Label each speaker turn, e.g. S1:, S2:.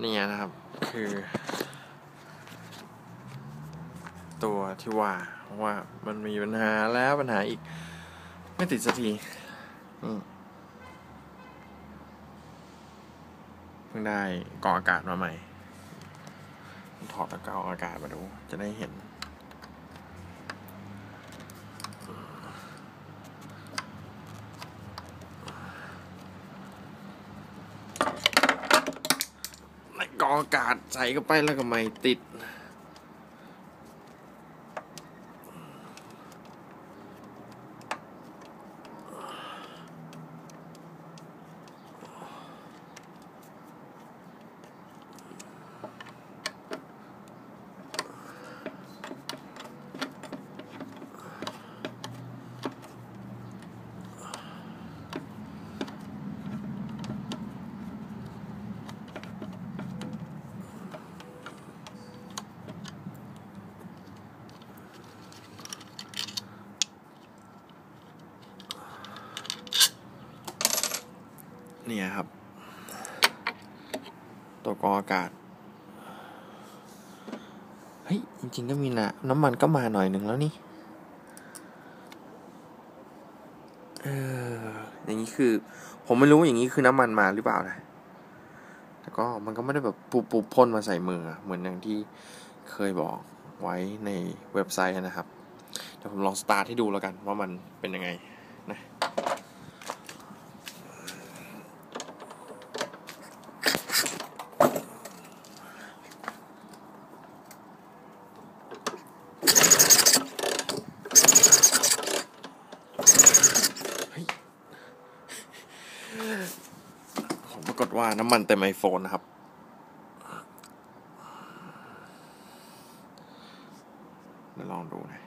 S1: เนี่ยนะครับ คือ ตัวที่ว่าว่ามันมีปัญหาแล้วปัญหาอีก ไม่ติดสักทีเพิ่งได้ก่องอากาศมาใหม่ ถอดตะกรองอากาศมาดู จะได้เห็น ในกร ออากาศใส่เข้าไปแล้วก็ไม่ติด เนี่ยครับ ตัวกรองอากาศ เฮ้ย จริง ๆ ก็มีนะ น้ำมันก็มาหน่อยหนึ่งแล้วนี่ เออ อย่างนี้คือ ผมไม่รู้ว่าอย่างนี้คือน้ำมันมาหรือเปล่านะ แต่ก็มันก็ไม่ได้แบบปุบปุบพ่นมาใส่มือ เหมือนอย่างที่เคยบอกไว้ในเว็บไซต์นะครับ เดี๋ยวผมลองสตาร์ทให้ดูแล้วกันว่ามันเป็นยังไงนะากฏว่าน้ำมันเต็มไอโฟนนะครับเดี๋ยวลองดูนะ